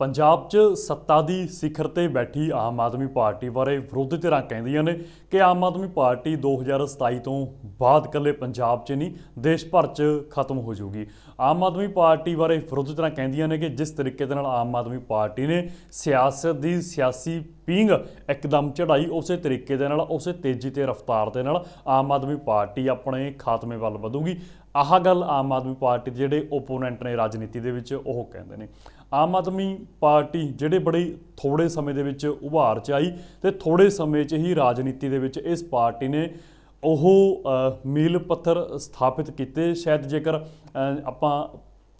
ਪੰਜਾਬ 'ਚ ਸੱਤਾ ਦੀ ਸਿਖਰ ਤੇ ਬੈਠੀ ਆਮ ਆਦਮੀ ਪਾਰਟੀ ਬਾਰੇ ਵਿਰੋਧੀ ਧਿਰਾਂ ਕਹਿੰਦੀਆਂ ਨੇ ਕਿ ਆਮ ਆਦਮੀ ਪਾਰਟੀ 2027 ਤੋਂ ਬਾਅਦ ਕੱਲੇ ਪੰਜਾਬ 'ਚ ਨਹੀਂ, ਦੇਸ਼ ਭਰ 'ਚ ਖਤਮ ਹੋ ਜਾਊਗੀ। ਆਮ ਆਦਮੀ ਪਾਰਟੀ ਬਾਰੇ ਵਿਰੋਧੀ ਧਿਰਾਂ ਕਹਿੰਦੀਆਂ ਨੇ ਕਿ ਜਿਸ ਤਰੀਕੇ ਦੇ ਨਾਲ ਆਮ ਆਦਮੀ ਪਾਰਟੀ ਨੇ ਸਿਆਸਤ ਦੀ ਸਿਆਸੀ ਪੀਂਗ ਇੱਕਦਮ ਚੜਾਈ ਉਸੇ ਤਰੀਕੇ ਦੇ ਨਾਲ, ਉਸੇ ਤੇਜ਼ੀ ਤੇ ਰਫ਼ਤਾਰ ਦੇ ਨਾਲ ਆਮ ਆਦਮੀ ਪਾਰਟੀ ਆਪਣੇ ਖਾਤਮੇ ਵੱਲ ਵਧੂਗੀ। ਆਹ ਗੱਲ ਆਮ ਆਦਮੀ ਪਾਰਟੀ ਦੇ ਜਿਹੜੇ ਓਪੋਨੈਂਟ ਨੇ ਰਾਜਨੀਤੀ ਦੇ ਵਿੱਚ ਉਹ ਕਹਿੰਦੇ ਨੇ। ਆਮ ਆਦਮੀ ਪਾਰਟੀ ਜਿਹੜੇ ਬੜੇ ਥੋੜੇ ਸਮੇਂ ਦੇ ਵਿੱਚ ਉਭਾਰ ਚ ਆਈ ਤੇ ਥੋੜੇ ਸਮੇਂ 'ਚ ਹੀ ਰਾਜਨੀਤੀ ਦੇ ਵਿੱਚ ਇਸ ਪਾਰਟੀ ਨੇ ਉਹ ਮੀਲ ਪੱਥਰ ਸਥਾਪਿਤ ਕੀਤੇ। ਸ਼ਾਇਦ ਜੇਕਰ ਆਪਾਂ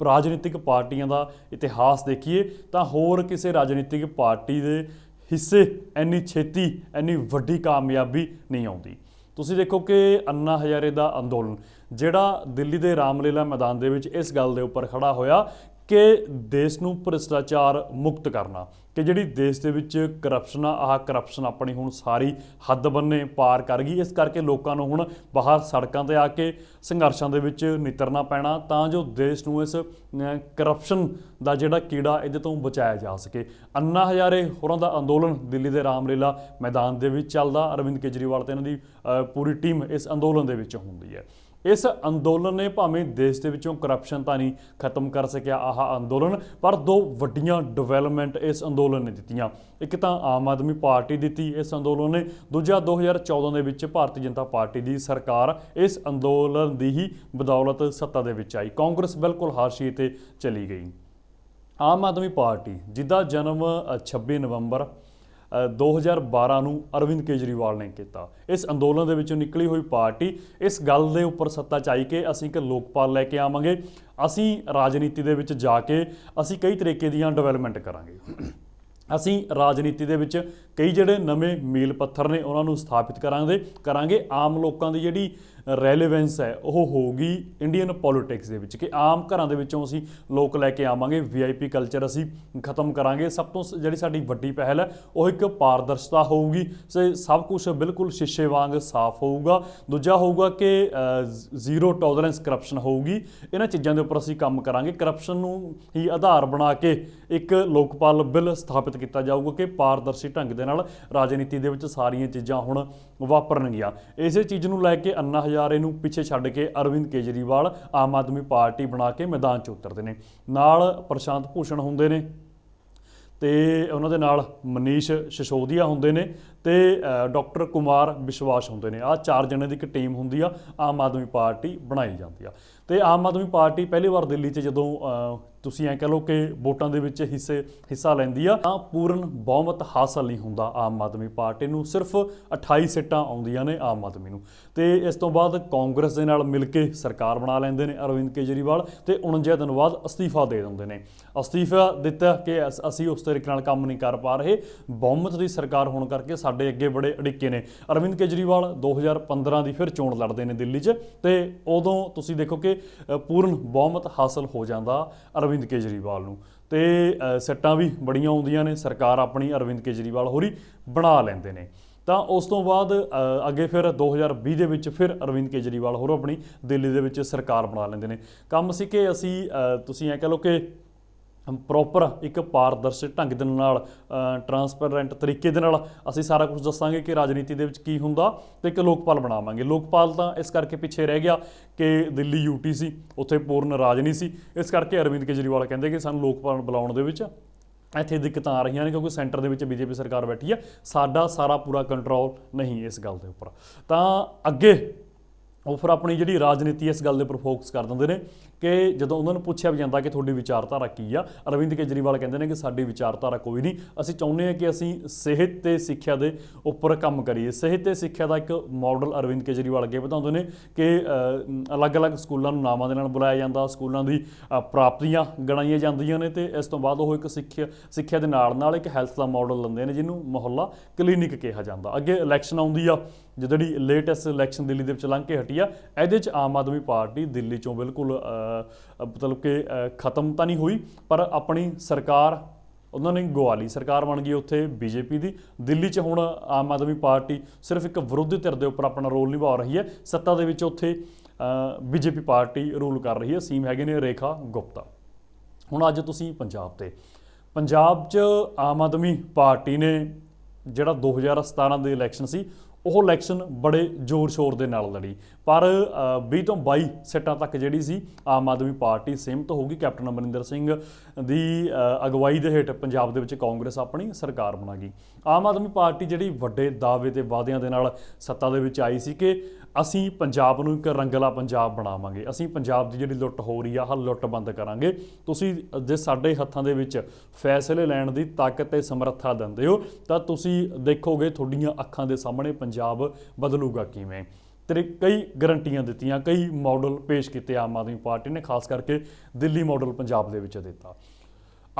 ਰਾਜਨੀਤਿਕ ਪਾਰਟੀਆਂ ਦਾ ਇਤਿਹਾਸ ਦੇਖੀਏ, ਤਾਂ ਹੋਰ ਕਿਸੇ ਰਾਜਨੀਤਿਕ ਪਾਰਟੀ ਦੇ ਹਿੱਸੇ ਇੰਨੀ ਛੇਤੀ, ਇੰਨੀ ਵੱਡੀ ਕਾਮਯਾਬੀ ਨਹੀਂ ਆਉਂਦੀ। ਤੁਸੀਂ ਦੇਖੋ ਕਿ ਅੰਨਾ ਹਜ਼ਾਰੇ ਦਾ ਅੰਦੋਲਨ, ਜਿਹੜਾ ਦਿੱਲੀ ਦੇ ਰਾਮਲੀਲਾ ਮੈਦਾਨ ਦੇ ਵਿੱਚ ਇਸ ਗੱਲ ਦੇ ਉੱਪਰ ਖੜਾ ਹੋਇਆ ਕਿ ਦੇਸ਼ ਨੂੰ ਭ੍ਰਿਸ਼ਟਾਚਾਰ ਮੁਕਤ ਕਰਨਾ, ਕਿ ਜਿਹੜੀ ਦੇਸ਼ ਦੇ ਵਿੱਚ ਕਰਪਸ਼ਨ ਆ, ਆਹ ਕਰਪਸ਼ਨ ਆਪਣੀ ਹੁਣ ਸਾਰੀ ਹੱਦ ਬੰਨੇ ਪਾਰ ਕਰ ਗਈ। ਇਸ ਕਰਕੇ ਲੋਕਾਂ ਨੂੰ ਹੁਣ ਬਾਹਰ ਸੜਕਾਂ ਤੇ ਆ ਕੇ ਸੰਘਰਸ਼ਾਂ ਦੇ ਵਿੱਚ ਨਿਤਰਨਾ ਪੈਣਾ, ਤਾਂ ਜੋ ਦੇਸ਼ ਨੂੰ ਇਸ ਕਰਪਸ਼ਨ ਦਾ ਜਿਹੜਾ ਕੀੜਾ ਇਹਦੇ ਤੋਂ ਬਚਾਇਆ ਜਾ ਸਕੇ। ਅੰਨਾ ਹਜ਼ਾਰੇ ਹੋਰਾਂ ਦਾ ਅੰਦੋਲਨ ਦਿੱਲੀ ਦੇ ਰਾਮਲੀਲਾ ਮੈਦਾਨ ਦੇ ਵਿੱਚ ਚੱਲਦਾ। ਅਰਵਿੰਦ ਕੇਜਰੀਵਾਲ ਤੇ ਇਹਨਾਂ ਦੀ ਪੂਰੀ ਟੀਮ ਇਸ ਅੰਦੋਲਨ ਦੇ ਵਿੱਚ ਹੁੰਦੀ ਹੈ। ਇਸ ਅੰਦੋਲਨ ਨੇ ਭਾਵੇਂ ਦੇਸ਼ ਦੇ ਵਿੱਚੋਂ ਕਰਪਸ਼ਨ ਤਾਂ ਨਹੀਂ ਖਤਮ ਕਰ ਸਕਿਆ ਆਹ ਅੰਦੋਲਨ ਪਰ ਦੋ ਵੱਡੀਆਂ ਡਿਵੈਲਪਮੈਂਟ ਇਸ ਅੰਦੋਲਨ ਨੇ ਦਿੱਤੀਆਂ। ਇੱਕ ਤਾਂ ਆਮ ਆਦਮੀ ਪਾਰਟੀ ਦਿੱਤੀ ਇਸ ਅੰਦੋਲਨ ਨੇ ਦੂਜਾ 2014 ਦੇ ਵਿੱਚ ਭਾਰਤੀ ਜਨਤਾ ਪਾਰਟੀ ਦੀ ਸਰਕਾਰ ਇਸ ਅੰਦੋਲਨ ਦੀ ਹੀ ਬਦੌਲਤ ਸੱਤਾ ਦੇ ਵਿੱਚ ਆਈ। ਕਾਂਗਰਸ ਬਿਲਕੁਲ ਹਾਸ਼ੀਏ ਤੇ ਚਲੀ ਗਈ। ਆਮ ਆਦਮੀ ਪਾਰਟੀ ਜਿਹਦਾ ਜਨਮ ਅ, 26 ਨਵੰਬਰ 2012 ਨੂੰ ਅਰਵਿੰਦ ਕੇਜਰੀਵਾਲ ਨੇ ਕੀਤਾ। ਇਸ ਅੰਦੋਲਨ ਦੇ ਵਿੱਚੋਂ ਨਿਕਲੀ ਹੋਈ ਪਾਰਟੀ, ਇਸ ਗੱਲ ਦੇ ਉੱਪਰ ਸੱਤਾ ਚ ਆਈ ਕਿ ਅਸੀਂ ਇੱਕ ਲੋਕਪਾਲ ਲੈ ਕੇ ਆਵਾਂਗੇ। ਅਸੀਂ ਰਾਜਨੀਤੀ ਦੇ ਵਿੱਚ ਜਾ ਕੇ ਅਸੀਂ ਕਈ ਤਰੀਕੇ ਦੀਆਂ ਡਿਵੈਲਪਮੈਂਟ ਕਰਾਂਗੇ। ਅਸੀਂ ਰਾਜਨੀਤੀ ਦੇ ਵਿੱਚ ਕਈ ਜਿਹੜੇ ਨਵੇਂ ਮੀਲ ਪੱਥਰ ਨੇ ਉਹਨਾਂ ਨੂੰ ਸਥਾਪਿਤ ਕਰਾਂਗੇ ਕਰਾਂਗੇ, ਆਮ ਲੋਕਾਂ ਦੀ ਜਿਹੜੀ ਰੈਲੇਵੈਂਸ ਹੈ, ਉਹ ਹੋਊਗੀ ਇੰਡੀਅਨ ਪੋਲਿਟਿਕਸ ਦੇ ਵਿੱਚ ਕਿ ਆਮ ਘਰਾਂ ਦੇ ਵਿੱਚੋਂ ਅਸੀਂ ਲੋਕ ਲੈ ਕੇ ਆਵਾਂਗੇ ਵੀਆਈਪੀ ਕਲਚਰ ਅਸੀਂ ਖਤਮ ਕਰਾਂਗੇ। ਸਭ ਤੋਂ ਸ- ਜਿਹੜੀ ਸਾਡੀ ਵੱਡੀ ਪਹਿਲ ਹੈ, ਉਹ ਇੱਕ ਪਾਰਦਰਸ਼ਤਾ ਹੋਊਗੀ, ਸੇ, ਸਭ ਕੁਝ ਬਿਲਕੁਲ ਸ਼ੀਸ਼ੇ ਵਾਂਗ ਸਾਫ਼ ਹੋਊਗਾ। ਦੂਜਾ ਹੋਊਗਾ ਕਿ ਜ਼ੀਰੋ ਟੋਲਰੈਂਸ ਕਰਪਸ਼ਨ ਹੋਊਗੀ। ਇਹਨਾਂ ਚੀਜ਼ਾਂ ਦੇ ਉੱਪਰ ਅਸੀਂ ਕੰਮ ਕਰਾਂਗੇ। ਕਰਪਸ਼ਨ ਨੂੰ ਹੀ ਆਧਾਰ ਬਣਾ ਕੇ ਇੱਕ ਲੋਕਪਾਲ ਬਿੱਲ ਸਥਾਪਿਤ ਕੀਤਾ ਜਾਊਗਾ ਕਿ ਪਾਰਦਰਸ਼ੀ ਢੰਗ ਦੇ ਨਾਲ ਰਾਜਨੀਤੀ ਦੇ ਵਿੱਚ ਸਾਰੀਆਂ ਚੀਜ਼ਾਂ ਹੁਣ ਵਾਪਰਨਗੀਆਂ। ਇਸੇ ਚੀਜ਼ ਨੂੰ ਲੈ ਕੇ ਅੰਨਾ ਹਜ਼ਾਰੇ ਨੂੰ ਪਿੱਛੇ ਛੱਡ ਕੇ ਅਰਵਿੰਦ ਕੇਜਰੀਵਾਲ ਆਮ ਆਦਮੀ ਪਾਰਟੀ ਬਣਾ ਕੇ ਮੈਦਾਨ 'ਚ ਉਤਰਦੇ ਨੇ। ਨਾਲ ਪ੍ਰਸ਼ਾਂਤ ਭੂਸ਼ਣ ਹੁੰਦੇ ਨੇ ਤੇ ਉਹਨਾਂ ਦੇ ਨਾਲ ਮਨੀਸ਼ ਸਸ਼ੋਦੀਆ ਹੁੰਦੇ ਨੇ ਤੇ ਅ, ਡਾਕਟਰ ਕੁਮਾਰ ਵਿਸ਼ਵਾਸ ਹੁੰਦੇ ਨੇ। ਆ ਚਾਰ ਜਣੇ ਦੀ ਇੱਕ ਟੀਮ ਹੁੰਦੀ ਆ ਆਮ ਆਦਮੀ ਪਾਰਟੀ ਬਣਾਈ ਜਾਂਦੀ ਆ। ਤੇ ਆਮ ਆਦਮੀ ਪਾਰਟੀ ਪਹਿਲੀ ਵਾਰ ਦਿੱਲੀ 'ਚ ਜਦੋਂ ਤੁਸੀਂ ਐ ਕਹ ਲਓ ਕਿ ਵੋਟਾਂ ਦੇ ਵਿੱਚ ਹਿੱਸੇ ਹਿੱਸਾ ਲੈਂਦੀ ਆ ਤਾਂ ਪੂਰਨ ਬਹੁਮਤ ਹਾਸਲ ਨਹੀਂ ਹੁੰਦਾ ਆਮ ਆਦਮੀ ਪਾਰਟੀ ਨੂੰ। ਸਿਰਫ 28 ਸੀਟਾਂ ਆਉਂਦੀਆਂ ਨੇ ਆਮ ਆਦਮੀ ਨੂੰ। ਤੇ ਇਸ ਤੋਂ ਬਾਅਦ ਕਾਂਗਰਸ ਦੇ ਨਾਲ ਮਿਲ ਕੇ ਸਰਕਾਰ ਬਣਾ ਲੈਂਦੇ ਨੇ ਅਰਵਿੰਦ ਕੇਜਰੀਵਾਲ ਤੇ 49 ਦਿਨ ਬਾਅਦ ਅਸਤੀਫਾ ਦੇ ਦਿੰਦੇ ਨੇ। ਅਸਤੀਫਾ ਦਿੱਤਾ ਕਿ ਅਸੀਂ ਉਸ ਤਰੀਕੇ ਨਾਲ ਕੰਮ ਨਹੀਂ ਕਰ ਪਾ ਰਹੇ। ਬਹੁਮਤ ਦੀ ਸਰਕਾਰ ਹੋਣ ਕਰਕੇ ਸਾਡੇ ਸਾਡੇ ਅੱਗੇ ਬੜੇ ਅੜਿੱਕੇ ਨੇ। ਅਰਵਿੰਦ ਕੇਜਰੀਵਾਲ 2015 ਦੀ ਫਿਰ ਚੋਣ ਲੜਦੇ ਨੇ ਦਿੱਲੀ 'ਚ ਤੇ ਉਦੋਂ ਤੁਸੀਂ ਦੇਖੋ ਕਿ ਪੂਰਨ ਬਹੁਮਤ ਹਾਸਲ ਹੋ ਜਾਂਦਾ ਅਰਵਿੰਦ ਕੇਜਰੀਵਾਲ ਨੂੰ। ਤੇ ਅ, ਸੱਟਾਂ ਵੀ ਬੜੀਆਂ ਆਉਂਦੀਆਂ ਨੇ ਸਰਕਾਰ ਆਪਣੀ ਅਰਵਿੰਦ ਕੇਜਰੀਵਾਲ ਹੋਰੀ ਬਣਾ ਲੈਂਦੇ ਨੇ। ਤਾਂ ਉਸ ਤੋਂ ਬਾਅਦ ਅੱਗੇ ਫਿਰ 2020 ਦੇ ਵਿੱਚ ਫਿਰ ਅਰਵਿੰਦ ਕੇਜਰੀਵਾਲ ਹੋਰ ਆਪਣੀ ਦਿੱਲੀ ਦੇ ਵਿੱਚ ਸਰਕਾਰ ਬਣਾ ਲੈਂਦੇ ਨੇ। ਕੰਮ ਸੀ ਕਿ ਅਸੀਂ ਤੁਸੀਂ ਐ ਕਹ ਲਓ ਕਿ ਪ੍ਰੋਪਰ ਇੱਕ ਪਾਰਦਰਸ਼ੀ ਢੰਗ ਦੇ ਨਾਲ ਟਰਾਂਸਪੇਰੈਂਟ ਤਰੀਕੇ ਦੇ ਨਾਲ ਅਸੀਂ ਸਾਰਾ ਕੁਝ ਦੱਸਾਂਗੇ ਕਿ ਰਾਜਨੀਤੀ ਦੇ ਵਿੱਚ ਕੀ ਹੁੰਦਾ ਤੇ ਇੱਕ ਲੋਕਪਾਲ ਬਣਾਵਾਂਗੇ। ਲੋਕਪਾਲ ਤਾਂ ਇਸ ਕਰਕੇ ਪਿੱਛੇ ਰਹਿ ਗਿਆ ਕਿ ਦਿੱਲੀ ਯੂਟੀ ਸੀ, ਉੱਥੇ ਪੂਰਨ ਰਾਜ ਨਹੀਂ ਸੀ। ਇਸ ਕਰਕੇ ਅਰਵਿੰਦ ਕੇਜਰੀਵਾਲ ਕਹਿੰਦੇ ਕਿ ਸਾਨੂੰ ਲੋਕਪਾਲ ਬੁਲਾਉਣ ਦੇ ਵਿੱਚ ਇੱਥੇ ਦਿੱਕਤਾਂ ਆ ਰਹੀਆਂ ਨੇ ਕਿਉਂਕਿ ਸੈਂਟਰ ਦੇ ਵਿੱਚ ਬੀਜੇਪੀ ਸਰਕਾਰ ਬੈਠੀ ਹੈ। ਸਾਡਾ ਸਾਰਾ ਪੂਰਾ ਕੰਟਰੋਲ ਨਹੀਂ ਇਸ ਗੱਲ ਦੇ ਉੱਪਰ। ਤਾਂ ਅੱਗੇ ਉਹ ਫਿਰ ਆਪਣੀ ਜਿਹੜੀ ਰਾਜਨੀਤੀ ਇਸ ਗੱਲ ਦੇ ਉੱਪਰ ਫੋਕਸ ਕਰ ਦਿੰਦੇ ਨੇ ਕਿ ਜਦੋਂ ਉਹਨਾਂ ਨੂੰ ਪੁੱਛਿਆ ਵੀ ਜਾਂਦਾ ਕਿ ਤੁਹਾਡੀ ਵਿਚਾਰਧਾਰਾ ਕੀ ਆ, ਅਰਵਿੰਦ ਕੇਜਰੀਵਾਲ ਕਹਿੰਦੇ ਨੇ ਕਿ ਸਾਡੀ ਵਿਚਾਰਧਾਰਾ ਕੋਈ ਨਹੀਂ। ਅਸੀਂ ਚਾਹੁੰਦੇ ਹਾਂ ਕਿ ਅਸੀਂ ਸਿਹਤ ਤੇ ਸਿੱਖਿਆ ਦੇ ਉੱਪਰ ਕੰਮ ਕਰੀਏ। ਸਿਹਤ ਤੇ ਸਿੱਖਿਆ ਦਾ ਇੱਕ ਮਾਡਲ ਅਰਵਿੰਦ ਕੇਜਰੀਵਾਲ ਅੱਗੇ ਵਧਾਉਂਦੇ ਨੇ ਕਿ ਅਲੱਗ-ਅਲੱਗ ਸਕੂਲਾਂ ਨੂੰ ਨਾਮਾਂ ਦੇ ਨਾਲ ਬੁਲਾਇਆ ਜਾਂਦਾ, ਸਕੂਲਾਂ ਦੀ ਪ੍ਰਾਪਤੀਆਂ ਗਣਾਈਆਂ ਜਾਂਦੀਆਂ ਨੇ ਤੇ ਇਸ ਤੋਂ ਬਾਅਦ ਉਹ ਇੱਕ ਸਿੱਖਿਆ ਸਿੱਖਿਆ ਦੇ ਨਾਲ ਨਾਲ ਇੱਕ ਹੈਲਥ ਦਾ ਮਾਡਲ ਲੈਂਦੇ ਨੇ ਜਿਹਨੂੰ ਮੁਹੱਲਾ ਕਲੀਨਿਕ ਕਿਹਾ ਜਾਂਦਾ। ਅੱਗੇ ਇਲੈਕਸ਼ਨ ਆਉਂਦੀ ਆ ਜਿਹੜੀ ਲੇਟੈਸਟ ਇਲੈਕਸ਼ਨ ਦਿੱਲੀ ਦੇ ਵਿੱਚ ਲੰਘ ਕੇ ਹਟੀ ਆ, ਇਹਦੇ ਚ ਆਮ ਆਦਮੀ ਪਾਰਟੀ ਦਿੱਲੀ ਚੋਂ ਬਿਲਕੁਲ ਮਤਲਬ ਕਿ ਖਤਮ ਤਾਂ ਨਹੀਂ ਹੋਈ, ਪਰ ਆਪਣੀ ਸਰਕਾਰ, ਉਹਨਾਂ ਨੇ ਗਵਾ ਸਰਕਾਰ ਬਣ ਗਈ ਉੱਥੇ, ਬੀਜੇਪੀ ਦੀ। ਦਿੱਲੀ 'ਚ ਹੁਣ ਆਮ ਆਦਮੀ ਪਾਰਟੀ ਸਿਰਫ ਇੱਕ ਵਿਰੋਧੀ ਧਿਰ ਦੇ ਉੱਪਰ ਆਪਣਾ ਰੋਲ ਨਿਭਾ ਰਹੀ ਹੈ। ਸੱਤਾ ਦੇ ਵਿੱਚ ਉੱਥੇ ਬੀਜੇਪੀ ਪਾਰਟੀ ਰੂਲ ਕਰ ਰਹੀ ਹੈ। ਸੀਮ ਹੈਗੇ ਨੇ ਰੇਖਾ ਗੁਪਤਾ। ਹੁਣ ਅੱਜ ਤੁਸੀਂ ਪੰਜਾਬ ਤੇ। ਪੰਜਾਬ 'ਚ ਆਮ ਆਦਮੀ ਪਾਰਟੀ ਨੇ, ਜਿਹੜਾ 2017 ਦੇ ਇਲੈਕਸ਼ਨ ਸੀ ਉਹ ਇਲੈਕਸ਼ਨ ਬੜੇ ਜ਼ੋਰ-ਸ਼ੋਰ ਦੇ ਨਾਲ ਲੜੀ। ਪਰ ਅ, 20 ਤੋਂ 22 ਸੀਟਾਂ ਤੱਕ ਜਿਹੜੀ ਸੀ ਆਮ ਆਦਮੀ ਪਾਰਟੀ ਸੀਮਤ ਹੋ ਗਈ। ਕੈਪਟਨ ਅਮਰਿੰਦਰ ਸਿੰਘ ਦੀ ਅਗਵਾਈ ਦੇ ਹੇਠ ਪੰਜਾਬ ਦੇ ਵਿੱਚ ਕਾਂਗਰਸ ਆਪਣੀ ਸਰਕਾਰ ਬਣਾ ਗਈ। ਆਮ ਆਦਮੀ ਪਾਰਟੀ ਜਿਹੜੀ ਵੱਡੇ ਦਾਅਵੇ ਤੇ ਵਾਅਦਿਆਂ ਦੇ ਨਾਲ ਸੱਤਾ ਦੇ ਵਿੱਚ ਆਈ ਸੀ ਕਿ ਅਸੀਂ ਪੰਜਾਬ ਨੂੰ ਇੱਕ ਰੰਗਲਾ ਪੰਜਾਬ ਬਣਾਵਾਂਗੇ। ਅਸੀਂ ਪੰਜਾਬ ਦੀ ਜਿਹੜੀ ਲੁੱਟ ਹੋ ਰਹੀ ਆ ਹਲ ਲੁੱਟ ਬੰਦ ਕਰਾਂਗੇ। ਤੁਸੀਂ ਜੇ ਸਾਡੇ ਹੱਥਾਂ ਦੇ ਵਿੱਚ ਫੈਸਲੇ ਲੈਣ ਦੀ ਤਾਕਤ ਤੇ ਸਮਰੱਥਾ ਦਿੰਦੇ ਹੋ ਤਾਂ ਤੁਸੀਂ ਦੇਖੋਗੇ ਤੁਹਾਡੀਆਂ ਅੱਖਾਂ ਦੇ ਸਾਹਮਣੇ ਪੰਜਾਬ ਪੰਜਾਬ ਬਦਲੂਗਾ ਕਿਵੇਂ? ਤੇ ਕਈ ਗਰੰਟੀਆਂ ਦਿੱਤੀਆਂ, ਕਈ ਮਾਡਲ ਪੇਸ਼ ਕੀਤੇ ਆਮ ਆਦਮੀ ਪਾਰਟੀ ਨੇ, ਖਾਸ ਕਰਕੇ ਦਿੱਲੀ ਮਾਡਲ ਪੰਜਾਬ ਦੇ ਵਿੱਚ ਦਿੱਤਾ।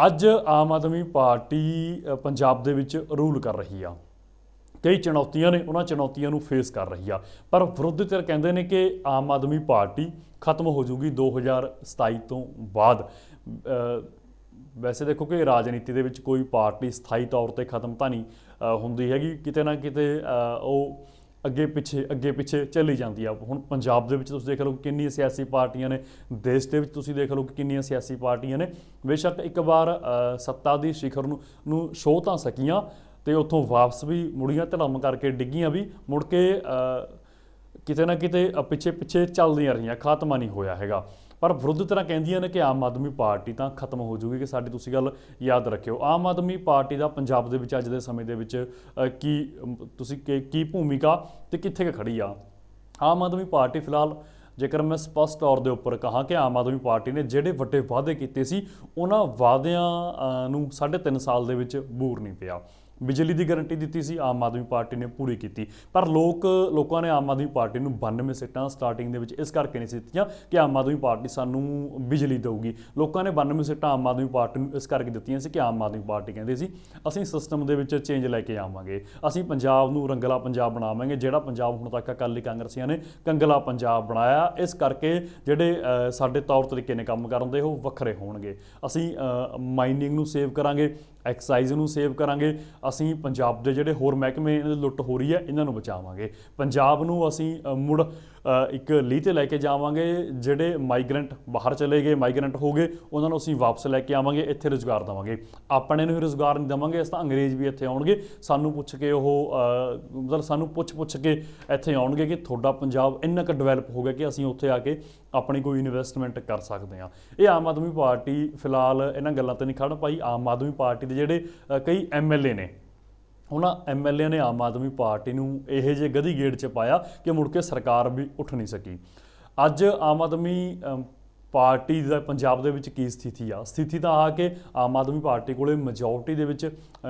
ਅੱਜ ਆਮ ਆਦਮੀ ਪਾਰਟੀ ਪੰਜਾਬ ਦੇ ਵਿੱਚ ਰੂਲ ਕਰ ਰਹੀ ਆ। ਕਈ ਚੁਣੌਤੀਆਂ ਨੇ, ਉਹਨਾਂ ਚੁਣੌਤੀਆਂ ਨੂੰ ਫੇਸ ਕਰ ਰਹੀ ਆ। ਪਰ ਵਿਰੋਧੀ ਧਿਰ ਕਹਿੰਦੇ ਨੇ ਕਿ ਆਮ ਆਦਮੀ ਪਾਰਟੀ ਖਤਮ ਹੋ ਜਾਊਗੀ 2027 ਤੋਂ ਬਾਅਦ। ਵੈਸੇ ਦੇਖੋ ਕਿ ਰਾਜਨੀਤੀ ਦੇ ਵਿੱਚ ਕੋਈ ਪਾਰਟੀ ਸਥਾਈ ਤੌਰ ਤੇ ਖਤਮ ਤਾਂ ਨਹੀਂ ਹੁੰਦੀ ਹੈਗੀ, ਕਿਤੇ ਨਾ ਕਿਤੇ ਉਹ ਅੱਗੇ ਪਿੱਛੇ ਅੱਗੇ ਪਿੱਛੇ ਚੱਲੀ ਜਾਂਦੀ ਆ। ਹੁਣ ਪੰਜਾਬ ਦੇ ਵਿੱਚ ਤੁਸੀਂ ਦੇਖ ਲਓ ਕਿ ਕਿੰਨੀਆਂ ਸਿਆਸੀ ਪਾਰਟੀਆਂ ਨੇ, ਦੇਸ਼ ਦੇ ਵਿੱਚ ਤੁਸੀਂ ਦੇਖ ਲਓ ਕਿ ਕਿੰਨੀਆਂ ਸਿਆਸੀ ਪਾਰਟੀਆਂ ਨੇ। ਬੇਸ਼ੱਕ ਇੱਕ ਵਾਰ ਸੱਤਾ ਦੀ ਸਿਖਰ ਨੂੰ ਨੂੰ ਛੋਹ ਤਾਂ ਸਕੀਆਂ ਤੇ ਉੱਥੋਂ ਵਾਪਸ ਵੀ ਮੁੜੀਆਂ, ਧੜਮ ਕਰਕੇ ਡਿੱਗੀਆਂ ਵੀ। ਮੁੜ ਕੇ ਕਿਤੇ ਨਾ ਕਿਤੇ ਪਿੱਛੇ ਪਿੱਛੇ ਚੱਲਦੀਆਂ ਰਹੀਆਂ, ਖਾਤਮਾ ਨਹੀਂ ਹੋਇਆ ਹੈਗਾ। ਪਰ ਵਿਰੁੱਧ ਤਰ੍ਹਾਂ ਕਹਿੰਦੀਆਂ ਨੇ ਕਿ ਆਮ ਆਦਮੀ ਪਾਰਟੀ ਤਾਂ ਖਤਮ ਹੋ ਜੂਗੀ, ਕਿ ਸਾਡੀ ਤੁਸੀਂ ਗੱਲ ਯਾਦ ਰੱਖਿਓ। ਆਮ ਆਦਮੀ ਪਾਰਟੀ ਦਾ ਪੰਜਾਬ ਦੇ ਵਿੱਚ ਅੱਜ ਦੇ ਸਮੇਂ ਦੇ ਵਿੱਚ ਕੀ ਤੁਸੀਂ ਕੀ- ਕੀ ਭੂਮਿਕਾ ਤੇ ਕਿੱਥੇ ਕੁ ਖੜੀ ਆ? ਆਮ ਆਦਮੀ ਪਾਰਟੀ ਫਿਲਹਾਲ, ਜੇਕਰ ਮੈਂ ਸਪਸ਼ਟ ਤੌਰ ਦੇ ਉੱਪਰ ਕਹਾਂ ਕਿ ਆਮ ਆਦਮੀ ਪਾਰਟੀ ਨੇ ਜਿਹੜੇ ਵੱਡੇ ਵਾਅਦੇ ਕੀਤੇ ਸੀ, ਉਹਨਾਂ ਵਾਅਦਿਆਂ ਨੂੰ ਸਾਢੇ ਤਿੰਨ ਸਾਲ ਦੇ ਵਿੱਚ ਬੂਰ ਨਹੀਂ ਪਿਆ। ਬਿਜਲੀ ਦੀ ਗਾਰੰਟੀ ਦਿੱਤੀ ਸੀ, ਆਮ ਆਦਮੀ ਪਾਰਟੀ ਨੇ ਪੂਰੀ ਕੀਤੀ। ਪਰ ਲੋਕ, ਲੋਕਾਂ ਨੇ ਆਮ ਆਦਮੀ ਪਾਰਟੀ ਨੂੰ 92 ਸੀਟਾਂ ਸਟਾਰਟਿੰਗ ਦੇ ਵਿੱਚ ਇਸ ਕਰਕੇ ਨਹੀਂ ਸੀ ਦਿੱਤੀਆਂ ਕਿ ਆਮ ਆਦਮੀ ਪਾਰਟੀ ਸਾਨੂੰ ਬਿਜਲੀ ਦੇਊਗੀ। ਲੋਕਾਂ ਨੇ 92 ਸੀਟਾਂ ਆਮ ਆਦਮੀ ਪਾਰਟੀ ਨੂੰ ਇਸ ਕਰਕੇ ਦਿੱਤੀਆਂ ਸੀ ਕਿ ਆਮ ਆਦਮੀ ਪਾਰਟੀ ਕਹਿੰਦੇ ਸੀ, ਅਸੀਂ ਸਿਸਟਮ ਦੇ ਵਿੱਚ ਚੇਂਜ ਲੈ ਕੇ ਆਵਾਂਗੇ। ਅਸੀਂ ਪੰਜਾਬ ਨੂੰ ਰੰਗਲਾ ਪੰਜਾਬ ਬਣਾਵਾਂਗੇ, ਜਿਹੜਾ ਪੰਜਾਬ ਹੁਣ ਤੱਕ ਅਕਾਲੀ ਕਾਂਗਰਸੀਆਂ ਨੇ ਕੰਗਲਾ ਪੰਜਾਬ ਬਣਾਇਆ। ਇਸ ਕਰਕੇ ਜਿਹੜੇ ਸਾਡੇ ਤੌਰ ਤਰੀਕੇ ਨੇ ਕੰਮ ਕਰਨ ਦੇ, ਉਹ ਵੱਖਰੇ ਹੋਣਗੇ। ਅਸੀਂ ਮਾਈਨਿੰਗ ਨੂੰ ਸੇਵ ਕਰਾਂਗੇ। ਐਕਸਾਈਜ਼ ਨੂੰ ਸੇਵ ਕਰਾਂਗੇ, ਅਸੀਂ ਪੰਜਾਬ ਦੇ ਜਿਹੜੇ ਹੋਰ ਮਹਿਕਮੇ ਇਹਨਾਂ ਦੀ ਲੁੱਟ ਹੋ ਰਹੀ ਹੈ, ਇਹਨਾਂ ਨੂੰ ਬਚਾਵਾਂਗੇ। ਪੰਜਾਬ ਨੂੰ ਅਸੀਂ ਮੁੜ ਇੱਕ ਲੀਹ ਤੇ ਲੈ ਕੇ ਜਾਵਾਂਗੇ ਜਿਹੜੇ ਮਾਈਗ੍ਰੈਂਟ ਬਾਹਰ ਚਲੇ ਗਏ ਮਾਈਗ੍ਰੈਂਟ ਹੋ ਗਏ ਉਹਨਾਂ ਨੂੰ ਅਸੀਂ ਵਾਪਸ ਲੈ ਕੇ ਆਵਾਂਗੇ ਇੱਥੇ ਰੁਜ਼ਗਾਰ ਦੇਵਾਂਗੇ। ਆਪਣੇ ਨੂੰ ਹੀ ਰੁਜ਼ਗਾਰ ਨਹੀਂ ਦੇਵਾਂਗੇ ਇਸ ਤਾਂ ਅੰਗਰੇਜ਼ ਵੀ ਇੱਥੇ ਆਉਣਗੇ। ਸਾਨੂੰ ਪੁੱਛ ਕੇ ਉਹ ਮਤਲਬ ਸਾਨੂੰ ਪੁੱਛ ਪੁੱਛ ਕੇ ਇੱਥੇ ਆਉਣਗੇ ਕਿ ਤੁਹਾਡਾ ਪੰਜਾਬ ਇੰਨਾ ਕੁ ਡਿਵੈਲਪ ਹੋ ਗਿਆ ਕਿ ਅਸੀਂ ਉੱਥੇ ਆ ਕੇ ਆਪਣੀ ਕੋਈ ਇਨਵੈਸਟਮੈਂਟ ਕਰ ਸਕਦੇ ਹਾਂ। ਇਹ ਆਮ ਆਦਮੀ ਪਾਰਟੀ ਫਿਲਹਾਲ ਇਹਨਾਂ ਗੱਲਾਂ ਤੇ ਨਹੀਂ ਖੜ ਪਾਈ। ਆਮ ਆਦਮੀ ਪਾਰਟੀ ਦੇ ਜਿਹੜੇ ਅ, ਕਈ ਐਮਐਲਏ ਨੇ ਉਹਨਾਂ ਐਮਐਲਏ ਨੇ ਆਮ ਆਦਮੀ ਪਾਰਟੀ ਨੂੰ ਇਹੋ ਜਿਹੇ ਗਧੀ ਗੇੜ ਚ ਪਾਇਆ ਕਿ ਮੁੜ ਕੇ ਸਰਕਾਰ ਵੀ ਉੱਠ ਨਹੀਂ ਸਕੀ। ਅੱਜ ਆਮ ਆਦਮੀ ਪਾਰਟੀ ਦਾ ਪੰਜਾਬ ਦੇ ਵਿੱਚ ਕੀ ਸਥਿਤੀ ਆ? ਸਥਿਤੀ ਤਾਂ ਆ ਕਿ ਆਮ ਆਦਮੀ ਪਾਰਟੀ ਕੋਲੇ ਮੈਜੋਰਟੀ ਦੇ ਵਿੱਚ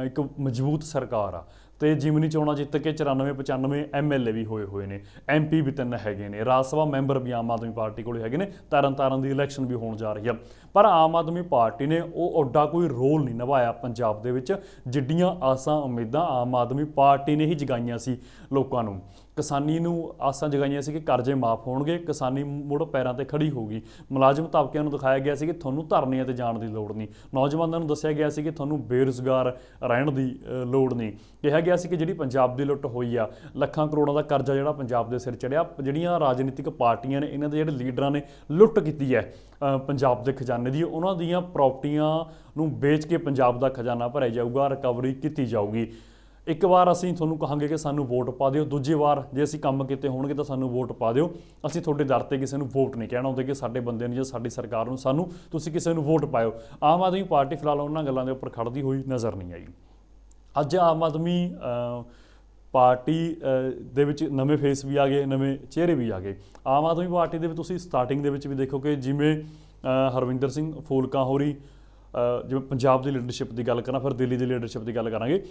ਇੱਕ ਮਜ਼ਬੂਤ ਸਰਕਾਰ ਆ। ਤੇ ਜਿਮਨੀ ਚੋਣਾਂ ਜਿੱਤ ਕੇ 94 95 ਐਮਐਲਏ ਵੀ ਹੋਏ ਹੋਏ ਨੇ ਐਮਪੀ ਵੀ ਤਿੰਨ ਹੈਗੇ ਨੇ, ਰਾਜ ਸਭਾ ਮੈਂਬਰ ਵੀ ਆਮ ਆਦਮੀ ਪਾਰਟੀ ਕੋਲੇ ਹੈਗੇ ਨੇ, ਤਰਨ ਤਾਰਨ ਦੀ ਇਲੈਕਸ਼ਨ ਵੀ ਹੋਣ ਜਾ ਰਹੀ ਆ। ਪਰ ਆਮ ਆਦਮੀ ਪਾਰਟੀ ਨੇ ਉਹ ਓਡਾ ਕੋਈ ਰੋਲ ਨਹੀਂ ਨਿਭਾਇਆ ਪੰਜਾਬ ਦੇ ਵਿੱਚ, ਜਿੱਡੀਆਂ ਆਸਾਂ ਉਮੀਦਾਂ ਆਮ ਆਦਮੀ ਪਾਰਟੀ ਨੇ ਹੀ ਜਗਾਈਆਂ ਸੀ ਲੋਕਾਂ ਨੂੰ। ਕਿਸਾਨੀ ਨੂੰ ਆਸਾਂ ਜਗਾਈਆਂ ਸੀ ਕਿ ਕਰਜ਼ੇ ਮਾਫ ਹੋਣਗੇ, ਕਿਸਾਨੀ ਮੁੜ ਪੈਰਾਂ ਤੇ ਖੜੀ ਹੋਊਗੀ ਮੁਲਾਜ਼ਮ ਤਾਬਕਿਆਂ ਨੂੰ ਦਿਖਾਇਆ ਗਿਆ ਸੀ ਕਿ ਤੁਹਾਨੂੰ ਧਰਨਿਆਂ ਤੇ ਜਾਣ ਦੀ ਲੋੜ ਨਹੀਂ। ਨੌਜਵਾਨਾਂ ਨੂੰ ਦੱਸਿਆ ਗਿਆ ਸੀ ਕਿ ਤੁਹਾਨੂੰ ਬੇਰੁਜ਼ਗਾਰ ਰਹਿਣ ਦੀ ਲੋੜ ਨਹੀਂ। ਕਿਹਾ ਗਿਆ ਸੀ ਕਿ ਜਿਹੜੀ ਪੰਜਾਬ ਦੀ ਲੁੱਟ ਹੋਈ ਆ, ਲੱਖਾਂ ਕਰੋੜਾਂ ਦਾ ਕਰਜ਼ਾ ਜਿਹੜਾ ਪੰਜਾਬ ਦੇ ਸਿਰ ਚੜਿਆ, ਜਿਹੜੀਆਂ ਰਾਜਨੀਤਿਕ ਪਾਰਟੀਆਂ ਨੇ, ਇਹਨਾਂ ਦੇ ਜਿਹੜੇ ਲੀਡਰਾਂ ਨੇ ਲੁੱਟ ਕੀਤੀ ਹੈ ਪੰਜਾਬ ਦੇ ਖਜ਼ਾਨੇ ਦੀ, ਉਹਨਾਂ ਦੀਆਂ ਪ੍ਰਾਪਰਟੀਆਂ ਨੂੰ ਵੇਚ ਕੇ ਪੰਜਾਬ ਦਾ ਖਜ਼ਾਨਾ ਭਰਿਆ ਜਾਊਗਾ, ਰਿਕਵਰੀ ਕੀਤੀ ਜਾਊਗੀ। ਇੱਕ ਵਾਰ ਅਸੀਂ ਤੁਹਾਨੂੰ ਕਹਾਂਗੇ ਕਿ ਸਾਨੂੰ ਵੋਟ ਪਾ ਦਿਓ, ਦੂਜੀ ਵਾਰ ਜੇ ਅਸੀਂ ਕੰਮ ਕੀਤੇ ਹੋਣਗੇ ਤਾਂ ਸਾਨੂੰ ਵੋਟ ਪਾ ਦਿਓ। ਅਸੀਂ ਤੁਹਾਡੇ ਦਰ ਤੇ ਕਿਸੇ ਨੂੰ ਵੋਟ ਨਹੀਂ ਕਹਿਣਾ ਹੁੰਦੇ ਕਿ ਸਾਡੇ ਬੰਦੇ ਨੂੰ ਜਾਂ ਸਾਡੀ ਸਰਕਾਰ ਨੂੰ, ਸਾਨੂੰ ਤੁਸੀਂ ਕਿਸੇ ਨੂੰ ਵੋਟ ਪਾਇਓ। ਆਮ ਆਦਮੀ ਪਾਰਟੀ ਫਿਲਹਾਲ ਉਹਨਾਂ ਗੱਲਾਂ ਦੇ ਉੱਪਰ ਖੜਦੀ ਹੋਈ ਨਜ਼ਰ ਨਹੀਂ ਆਈ। ਅੱਜ ਆਮ ਆਦਮੀ ਪਾਰਟੀ ਦੇ ਵਿੱਚ ਨਵੇਂ ਫੇਸ ਵੀ ਆ ਗਏ, ਨਵੇਂ ਚਿਹਰੇ ਵੀ ਆ ਗਏ। ਆਮ ਆਦਮੀ ਪਾਰਟੀ ਦੇ ਵਿੱਚ ਤੁਸੀਂ ਸਟਾਰਟਿੰਗ ਦੇ ਵਿੱਚ ਵੀ ਦੇਖੋ ਕਿ ਜਿਵੇਂ ਹਰਵਿੰਦਰ ਸਿੰਘ ਫੂਲਕਾ ਹੋਰੀ ਜਿਵੇਂ ਪੰਜਾਬ ਦੀ ਲੀਡਰਸ਼ਿਪ ਦੀ ਗੱਲ ਕਰਾਂ, ਫਿਰ ਦਿੱਲੀ ਦੀ ਲੀਡਰਸ਼ਿਪ ਦੀ ਗੱਲ ਕਰਾਂਗੇ।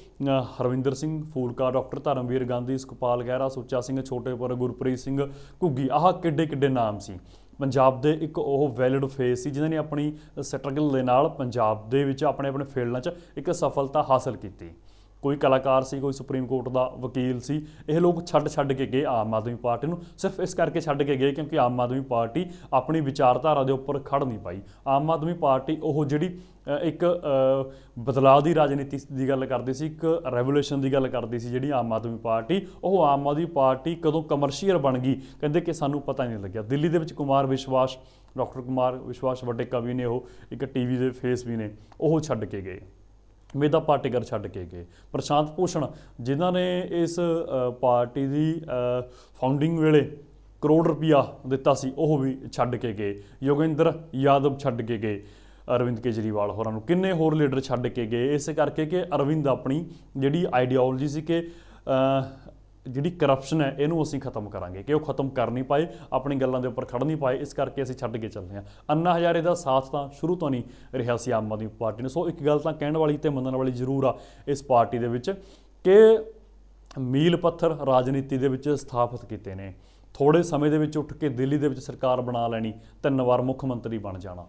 ਹਰਵਿੰਦਰ ਸਿੰਘ ਫੂਲਕਾ ਡਾਕਟਰ ਧਰਮਵੀਰ ਗਾਂਧੀ, ਸੁਖਪਾਲ ਗਹਿਰਾ, ਸੁੱਚਾ ਸਿੰਘ ਛੋਟੇਪੁਰ, ਗੁਰਪ੍ਰੀਤ ਸਿੰਘ ਘੁੱਗੀ, ਆਹ ਕਿੱਡੇ ਕਿੱਡੇ ਨਾਮ ਸੀ। ਪੰਜਾਬ ਦੇ ਇੱਕ ਉਹ ਵੈਲਿਡ ਫੇਸ ਸੀ ਜਿਨ੍ਹਾਂ ਨੇ ਆਪਣੀ ਸਟਰਗਲ ਦੇ ਨਾਲ ਪੰਜਾਬ ਦੇ ਵਿੱਚ ਆਪਣੇ ਆਪਣੇ ਫੀਲਡਾਂ 'ਚ ਇੱਕ ਸਫਲਤਾ ਹਾਸਲ ਕੀਤੀ। ਕੋਈ ਕਲਾਕਾਰ ਸੀ, ਕੋਈ ਸੁਪਰੀਮ ਕੋਰਟ ਦਾ ਵਕੀਲ ਸੀ, ਇਹ ਲੋਕ ਛੱਡ ਛੱਡ ਕੇ ਗਏ ਆਮ ਆਦਮੀ ਪਾਰਟੀ ਨੂੰ। ਸਿਰਫ ਇਸ ਕਰਕੇ ਛੱਡ ਕੇ ਗਏ ਕਿਉਂਕਿ ਆਮ ਆਦਮੀ ਪਾਰਟੀ ਆਪਣੀ ਵਿਚਾਰਧਾਰਾ ਦੇ ਉੱਪਰ ਖੜ ਨਹੀਂ ਪਾਈ। ਆਮ ਆਦਮੀ ਪਾਰਟੀ ਉਹ ਜਿਹੜੀ ਇੱਕ ਬਦਲਾਅ ਦੀ ਰਾਜਨੀਤੀ ਦੀ ਗੱਲ ਕਰਦੀ ਸੀ, ਇੱਕ ਰੈਵੋਲੂਸ਼ਨ ਦੀ ਗੱਲ ਕਰਦੀ ਸੀ ਜਿਹੜੀ ਆਮ ਆਦਮੀ ਪਾਰਟੀ, ਉਹ ਆਮ ਆਦਮੀ ਪਾਰਟੀ ਕਦੋਂ ਕਮਰਸ਼ੀਅਲ ਬਣ ਗਈ, ਕਹਿੰਦੇ ਕਿ ਸਾਨੂੰ ਪਤਾ ਹੀ ਨਹੀਂ ਲੱਗਿਆ। ਦਿੱਲੀ ਦੇ ਵਿੱਚ ਕੁਮਾਰ ਵਿਸ਼ਵਾਸ, ਡਾਕਟਰ ਕੁਮਾਰ ਵਿਸ਼ਵਾਸ ਵੱਡੇ ਕਵੀ ਨੇ ਉਹ, ਇੱਕ ਟੀਵੀ ਦੇ ਫੇਸ ਵੀ ਨੇ, ਉਹ ਛੱਡ ਕੇ ਗਏ। ਮੇਧਾ ਪਾਟੇਕਰ ਛੱਡ ਕੇ ਗਏ। ਪ੍ਰਸ਼ਾਂਤ ਭੂਸ਼ਣ, ਜਿਨ੍ਹਾਂ ਨੇ ਇਸ ਪਾਰਟੀ ਦੀ ਫਾਊਂਡਿੰਗ ਵੇਲੇ ਕਰੋੜ ਰੁਪਇਆ ਦਿੱਤਾ ਸੀ, ਉਹ ਵੀ ਛੱਡ ਕੇ ਗਏ। ਯੋਗਿੰਦਰ ਯਾਦਵ ਛੱਡ ਕੇ ਗਏ, ਅਰਵਿੰਦ ਕੇਜਰੀਵਾਲ ਹੋਰਾਂ ਨੂੰ। ਕਿੰਨੇ ਹੋਰ ਲੀਡਰ ਛੱਡ ਕੇ ਗਏ? ਇਸੇ ਕਰਕੇ ਕਿ ਅਰਵਿੰਦ ਆਪਣੀ ਜਿਹੜੀ ਆਈਡੀਓਲੋਜੀ ਸੀ ਕਿ ਜਿਹੜੀ ਕਰਪਸ਼ਨ ਹੈ, ਇਹਨੂੰ ਅਸੀਂ ਖਤਮ ਕਰਾਂਗੇ ਕਿ ਉਹ ਖਤਮ ਕਰ ਨਹੀਂ ਪਾਏ, ਆਪਣੀ ਗੱਲਾਂ ਦੇ ਉੱਪਰ ਖੜ ਨਹੀਂ ਪਾਏ, ਇਸ ਕਰਕੇ ਅਸੀਂ ਛੱਡ ਕੇ ਚੱਲਦੇ ਹਾਂ। ਅੰਨਾ ਹਜ਼ਾਰੇ ਦਾ ਸਾਥ ਤਾਂ ਸ਼ੁਰੂ ਤੋਂ ਨਹੀਂ ਰਿਹਾ ਸੀ ਆਮ ਆਦਮੀ ਪਾਰਟੀ ਨੇ। ਸੋ ਇੱਕ ਗੱਲ ਤਾਂ ਕਹਿਣ ਵਾਲੀ ਤੇ ਮੰਨਣ ਵਾਲੀ ਜ਼ਰੂਰ ਆ ਇਸ ਪਾਰਟੀ ਦੇ ਵਿੱਚ ਕਿ ਮੀਲ ਪੱਥਰ ਰਾਜਨੀਤੀ ਦੇ ਵਿੱਚ ਸਥਾਪਿਤ ਕੀਤੇ ਨੇ। ਥੋੜੇ ਸਮੇਂ ਦੇ ਵਿੱਚ ਉੱਠ ਕੇ ਦਿੱਲੀ ਦੇ ਵਿੱਚ ਸਰਕਾਰ ਬਣਾ ਲੈਣੀ, ਤਿੰਨ ਵਾਰ ਮੁੱਖ ਮੰਤਰੀ ਬਣ ਜਾਣਾ।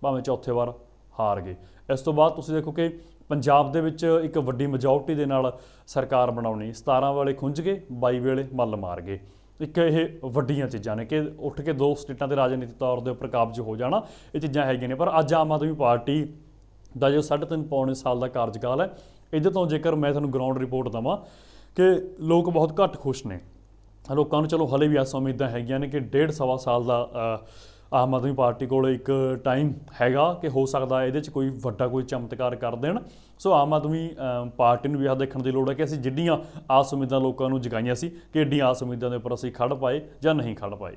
ਭਾਵੇਂ ਚੌਥੇ ਵਾਰ ਹਾਰ ਗਏ। ਇਸ ਤੋਂ ਬਾਅਦ ਤੁਸੀਂ ਦੇਖੋ ਕਿ ਪੰਜਾਬ ਦੇ ਵਿੱਚ ਇੱਕ ਵੱਡੀ ਮੈਜੋਰਟੀ ਦੇ ਨਾਲ ਸਰਕਾਰ ਬਣਾਉਣੀ। 17 ਵਾਲੇ ਖੁੰਝ ਗਏ 22 ਵੇਲੇ ਮੱਲ ਮਾਰ ਗਏ। ਇੱਕ ਇਹ ਵੱਡੀਆਂ ਚੀਜ਼ਾਂ ਨੇ ਕਿ ਉੱਠ ਕੇ ਦੋ ਸਟੇਟਾਂ ਦੇ ਰਾਜਨੀਤਿਕ ਤੌਰ ਦੇ ਉੱਪਰ ਕਾਬਜ ਹੋ ਜਾਣਾ, ਇਹ ਚੀਜ਼ਾਂ ਹੈਗੀਆਂ ਨੇ। ਪਰ ਅੱਜ ਆਮ ਆਦਮੀ ਪਾਰਟੀ ਦਾ ਜੋ ਸਾਢੇ ਤਿੰਨ ਪੌਣੇ ਸਾਲ ਦਾ ਕਾਰਜਕਾਲ ਹੈ, ਇਹਦੇ ਤੋਂ ਜੇਕਰ ਮੈਂ ਤੁਹਾਨੂੰ ਗਰਾਊਂਡ ਰਿਪੋਰਟ ਦਵਾਂ ਕਿ ਲੋਕ ਬਹੁਤ ਘੱਟ ਖੁਸ਼ ਨੇ। ਲੋਕਾਂ ਨੂੰ ਚਲੋ ਹਲੇ ਵੀ ਆਸਾਂ ਉਮੀਦਾਂ ਹੈਗੀਆਂ ਨੇ ਕਿ ਡੇਢ ਸਵਾ ਸਾਲ ਦਾ ਆਮ ਆਦਮੀ ਪਾਰਟੀ ਕੋਲ ਇੱਕ ਟਾਈਮ ਹੈਗਾ ਕਿ ਹੋ ਸਕਦਾ ਇਹਦੇ 'ਚ ਕੋਈ ਵੱਡਾ ਕੋਈ ਚਮਤਕਾਰ ਕਰ ਦੇਣ। ਸੋ ਆਮ ਆਦਮੀ ਪਾਰਟੀ ਨੂੰ ਵੀ ਆਹ ਦੇਖਣ ਦੀ ਲੋੜ ਹੈ ਕਿ ਅਸੀਂ ਜਿੱਡੀਆਂ ਆਸ ਉਮੀਦਾਂ ਲੋਕਾਂ ਨੂੰ ਜਗਾਈਆਂ ਸੀ ਕਿ ਏਡੀਆਂ ਆਸ ਉਮੀਦਾਂ ਦੇ ਉੱਪਰ ਅਸੀਂ ਖੜ ਪਾਏ ਜਾਂ ਨਹੀਂ ਖੜ ਪਾਏ।